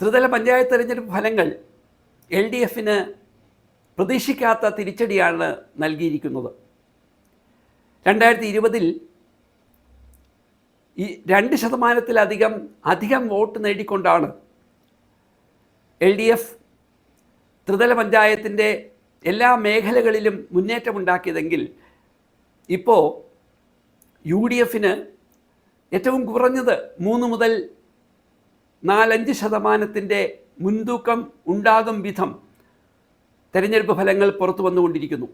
ത്രിതല പഞ്ചായത്ത് തെരഞ്ഞെടുപ്പ് ഫലങ്ങൾ എൽ ഡി എഫിന് പ്രതീക്ഷിക്കാത്ത തിരിച്ചടിയാണ് നൽകിയിരിക്കുന്നത്. രണ്ടായിരത്തി ഇരുപതിൽ ഈ രണ്ട് ശതമാനത്തിലധികം അധികം വോട്ട് നേടിക്കൊണ്ടാണ് എൽ ഡി എഫ് ത്രിതല പഞ്ചായത്തിന്റെ എല്ലാ മേഖലകളിലും മുന്നേറ്റമുണ്ടാക്കിയതെങ്കിൽ ഇപ്പോൾ യു ഡി എഫിന് ഏറ്റവും കുറഞ്ഞത് മൂന്ന് മുതൽ നാലഞ്ച് ശതമാനത്തിന്റെ മുൻതൂക്കം ഉണ്ടാകും വിധം തെരഞ്ഞെടുപ്പ് ഫലങ്ങൾ പുറത്തു വന്നുകൊണ്ടിരിക്കുന്നു.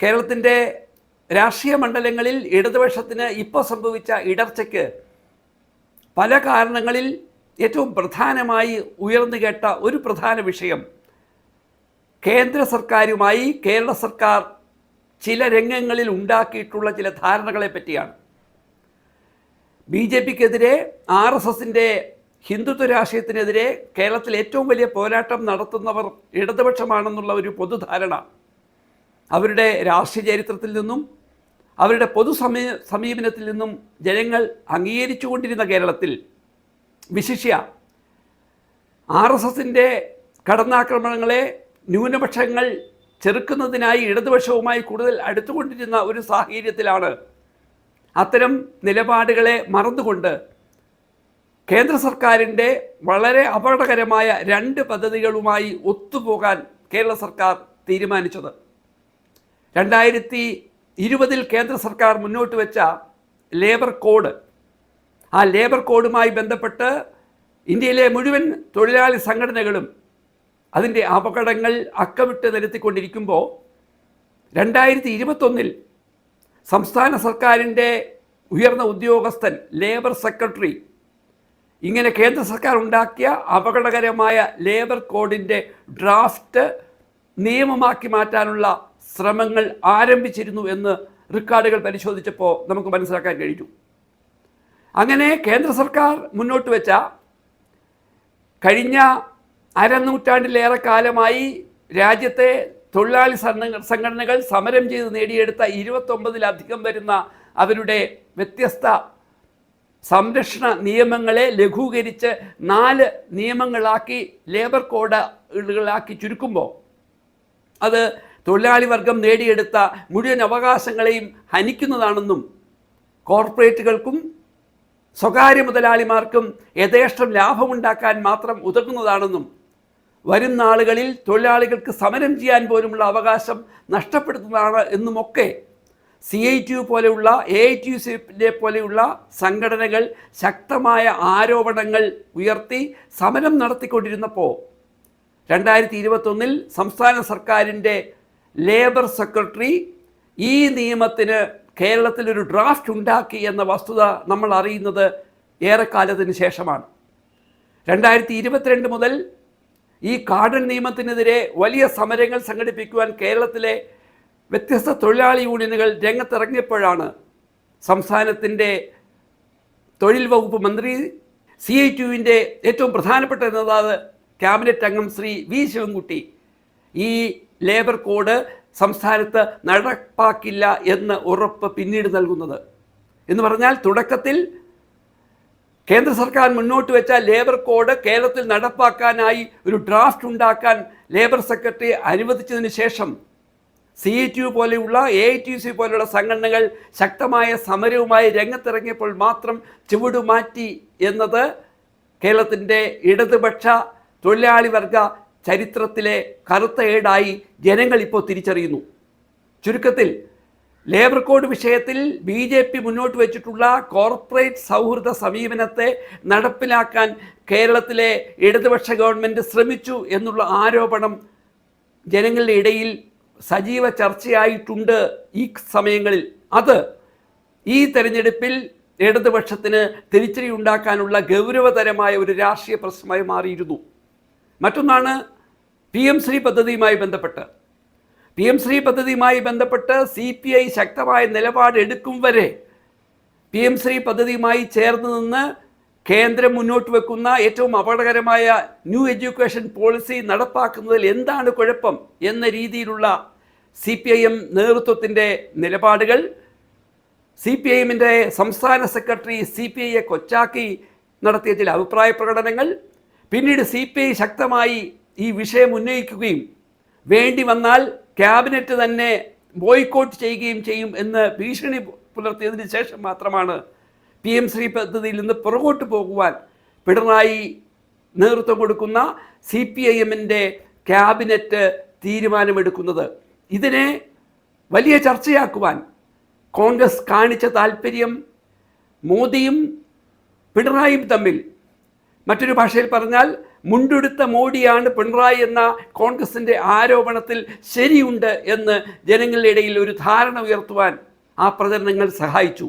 കേരളത്തിന്റെ രാഷ്ട്രീയ മണ്ഡലങ്ങളിൽ ഇടതുപക്ഷത്തിന് ഇപ്പോൾ സംഭവിച്ച ഇടർച്ചയ്ക്ക് പല കാരണങ്ങളിൽ ഏറ്റവും പ്രധാനമായി ഉയർന്നു കേട്ട ഒരു പ്രധാന വിഷയം കേന്ദ്ര സർക്കാരുമായി കേരള സർക്കാർ ചില രംഗങ്ങളിൽ ഉണ്ടാക്കിയിട്ടുള്ള ചില ധാരണകളെ പറ്റിയാണ്. ബി ജെ പിക്കെതിരെ ആർ എസ് എസിന്റെ ഹിന്ദുത്വ രാഷ്ട്രീയത്തിനെതിരെ കേരളത്തിൽ ഏറ്റവും വലിയ പോരാട്ടം നടത്തുന്നവർ ഇടതുപക്ഷമാണെന്നുള്ള ഒരു പൊതുധാരണ അവരുടെ രാഷ്ട്രീയ ചരിത്രത്തിൽ നിന്നും അവരുടെ പൊതു സമീ സമീപനത്തിൽ നിന്നും ജനങ്ങൾ അംഗീകരിച്ചുകൊണ്ടിരുന്ന കേരളത്തിൽ വിശിഷ്യ ആർ എസ് എസിന്റെ കടന്നാക്രമണങ്ങളെ ന്യൂനപക്ഷങ്ങൾ ചെറുക്കുന്നതിനായി ഇടതുപക്ഷവുമായി കൂടുതൽ അടുത്തുകൊണ്ടിരുന്ന ഒരു സാഹചര്യത്തിലാണ് അത്തരം നിലപാടുകളെ മറന്നുകൊണ്ട് കേന്ദ്ര സർക്കാരിന്റെ വളരെ അപകടകരമായ രണ്ട് പദ്ധതികളുമായി ഒത്തുപോകാൻ കേരള സർക്കാർ തീരുമാനിച്ചത്. രണ്ടായിരത്തി ഇരുപതിൽ കേന്ദ്ര സർക്കാർ മുന്നോട്ട് വെച്ച ലേബർ കോഡ്. ആ ലേബർ കോഡുമായി ബന്ധപ്പെട്ട് ഇന്ത്യയിലെ മുഴുവൻ തൊഴിലാളി സംഘടനകളും അതിന്റെ അപകടങ്ങൾ അക്കമിട്ട് നിരത്തിക്കൊണ്ടിരിക്കുമ്പോൾ രണ്ടായിരത്തി ഇരുപത്തൊന്നിൽ സംസ്ഥാന സർക്കാരിന്റെ ഉയർന്ന ഉദ്യോഗസ്ഥൻ ലേബർ സെക്രട്ടറി ഇങ്ങനെ കേന്ദ്ര സർക്കാർ ഉണ്ടാക്കിയ അപകടകരമായ ലേബർ കോഡിന്റെ ഡ്രാഫ്റ്റ് നിയമമാക്കി മാറ്റാനുള്ള ശ്രമങ്ങൾ ആരംഭിച്ചിരുന്നു എന്ന് റെക്കോർഡുകൾ പരിശോധിച്ചപ്പോൾ നമുക്ക് മനസ്സിലാക്കാൻ കഴിഞ്ഞു. അങ്ങനെ കേന്ദ്ര സർക്കാർ മുന്നോട്ട് വെച്ച കഴിഞ്ഞ അരനൂറ്റാണ്ടിലേറെ കാലമായി രാജ്യത്തെ തൊഴിലാളി സംഘടനകൾ സമരം ചെയ്ത് നേടിയെടുത്ത ഇരുപത്തൊമ്പതിലധികം വരുന്ന അവരുടെ വ്യത്യസ്ത സംരക്ഷണ നിയമങ്ങളെ ലഘൂകരിച്ച് നാല് നിയമങ്ങളാക്കി ലേബർ കോഡുകളാക്കി ചുരുക്കുമ്പോൾ അത് തൊഴിലാളി വർഗം നേടിയെടുത്ത മുഴുവൻ അവകാശങ്ങളെയും ഹനിക്കുന്നതാണെന്നും കോർപ്പറേറ്റുകൾക്കും സ്വകാര്യ മുതലാളിമാർക്കും യഥേഷ്ടം ലാഭമുണ്ടാക്കാൻ മാത്രം ഉതകുന്നതാണെന്നും വരും നാളുകളിൽ തൊഴിലാളികൾക്ക് സമരം ചെയ്യാൻ പോലുമുള്ള അവകാശം നഷ്ടപ്പെടുത്തുന്നതാണ് എന്നുമൊക്കെ സി ഐ ടി യു പോലെയുള്ള എ ഐ ടി യു സിനെ പോലെയുള്ള സംഘടനകൾ ശക്തമായ ആരോപണങ്ങൾ ഉയർത്തി സമരം നടത്തിക്കൊണ്ടിരുന്നപ്പോൾ രണ്ടായിരത്തി ഇരുപത്തൊന്നിൽ സംസ്ഥാന സർക്കാരിന്റെ ലേബർ സെക്രട്ടറി ഈ നിയമത്തിന് കേരളത്തിൽ ഒരു ഡ്രാഫ്റ്റ് ഉണ്ടാക്കി എന്ന വസ്തുത നമ്മൾ അറിയുന്നത് ഏറെക്കാലത്തിന് ശേഷമാണ്. രണ്ടായിരത്തി ഇരുപത്തിരണ്ട് മുതൽ ഈ കാർഡൻ നിയമത്തിനെതിരെ വലിയ സമരങ്ങൾ സംഘടിപ്പിക്കുവാൻ കേരളത്തിലെ വ്യത്യസ്ത തൊഴിലാളി യൂണിയനുകൾ രംഗത്തിറങ്ങിയപ്പോഴാണ് സംസ്ഥാനത്തിന്റെ തൊഴിൽ വകുപ്പ് മന്ത്രി സി ഐ ടുവിന്റെ ഏറ്റവും പ്രധാനപ്പെട്ട നേതാവ് ക്യാബിനറ്റ് അംഗം ശ്രീ വി ശിവൻകുട്ടി ഈ ലേബർ കോഡ് സംസ്ഥാനത്ത് നടപ്പാക്കില്ല എന്ന് ഉറപ്പ് പിന്നീട് നൽകുന്നത്. എന്ന് പറഞ്ഞാൽ തുടക്കത്തിൽ കേന്ദ്ര സർക്കാർ മുന്നോട്ട് വെച്ച ലേബർ കോഡ് കേരളത്തിൽ നടപ്പാക്കാനായി ഒരു ഡ്രാഫ്റ്റ് ഉണ്ടാക്കാൻ ലേബർ സെക്രട്ടറി അനുവദിച്ചതിന് ശേഷം സി ടി യു പോലെയുള്ള എ ടി സി പോലെയുള്ള സംഘടനകൾ ശക്തമായ സമരവുമായി രംഗത്തിറങ്ങിയപ്പോൾ മാത്രം ചുവടുമാറ്റി എന്നത് കേരളത്തിന്റെ ഇടതുപക്ഷ തൊഴിലാളി വർഗ ചരിത്രത്തിലെ കറുത്ത ഏടായി ജനങ്ങൾ ഇപ്പോൾ തിരിച്ചറിയുന്നു. ചുരുക്കത്തിൽ ലേബർ കോഡ് വിഷയത്തിൽ ബി ജെ പി മുന്നോട്ട് വെച്ചിട്ടുള്ള കോർപ്പറേറ്റ് സൗഹൃദ സമീപനത്തെ നടപ്പിലാക്കാൻ കേരളത്തിലെ ഇടതുപക്ഷ ഗവൺമെന്റ് ശ്രമിച്ചു എന്നുള്ള ആരോപണം ജനങ്ങളുടെ ഇടയിൽ സജീവ ചർച്ചയായിട്ടുണ്ട് ഈ സമയങ്ങളിൽ. അത് ഈ തെരഞ്ഞെടുപ്പിൽ ഇടതുപക്ഷത്തിന് തിരിച്ചടി ഉണ്ടാക്കാനുള്ള ഗൗരവതരമായ ഒരു രാഷ്ട്രീയ പ്രശ്നമായി മാറിയിരുന്നു. മറ്റൊന്നാണ് പി എം ശ്രീ പദ്ധതിയുമായി ബന്ധപ്പെട്ട്. പി എം ശ്രീ പദ്ധതിയുമായി ബന്ധപ്പെട്ട് സി പി ഐ ശക്തമായ നിലപാടെടുക്കും വരെ പി എം ശ്രീ പദ്ധതിയുമായി ചേർന്ന് നിന്ന് കേന്ദ്രം മുന്നോട്ട് വെക്കുന്ന ഏറ്റവും അപകടകരമായ ന്യൂ എഡ്യൂക്കേഷൻ പോളിസി നടപ്പാക്കുന്നതിൽ എന്താണ് കുഴപ്പം എന്ന രീതിയിലുള്ള സി പി ഐ എം നേതൃത്വത്തിന്റെ നിലപാടുകൾ സി പി ഐ എമ്മിന്റെ സംസ്ഥാന സെക്രട്ടറി സി പി ഐയെ കൊച്ചാക്കി നടത്തിയ ചില അഭിപ്രായ പ്രകടനങ്ങൾ പിന്നീട് സി പി ഐ ശക്തമായി ഈ വിഷയം ഉന്നയിക്കുകയും വേണ്ടി വന്നാൽ ക്യാബിനറ്റ് തന്നെ ബോയ്ക്കോട്ട് ചെയ്യുകയും ചെയ്യും എന്ന് ഭീഷണി പുലർത്തിയതിന് ശേഷം മാത്രമാണ് പി എം ശ്രീ പദ്ധതിയിൽ നിന്ന് പുറകോട്ട് പോകുവാൻ പിണറായി നേതൃത്വം കൊടുക്കുന്ന സി പി ഐ എമ്മിന്റെ ക്യാബിനറ്റ് തീരുമാനമെടുക്കുന്നത്. ഇതിനെ വലിയ ചർച്ചയാക്കുവാൻ കോൺഗ്രസ് കാണിച്ച താല്പര്യം മോദിയും പിണറായിയും തമ്മിൽ മറ്റൊരു ഭാഷയിൽ പറഞ്ഞാൽ മുണ്ടുടുത്ത മോഡിയാണ് പിണറായി എന്ന കോൺഗ്രസിന്റെ ആരോപണത്തിൽ ശരിയുണ്ട് എന്ന് ജനങ്ങളുടെ ഇടയിൽ ഒരു ധാരണ ഉയർത്തുവാൻ ആ പ്രചരണങ്ങൾ സഹായിച്ചു.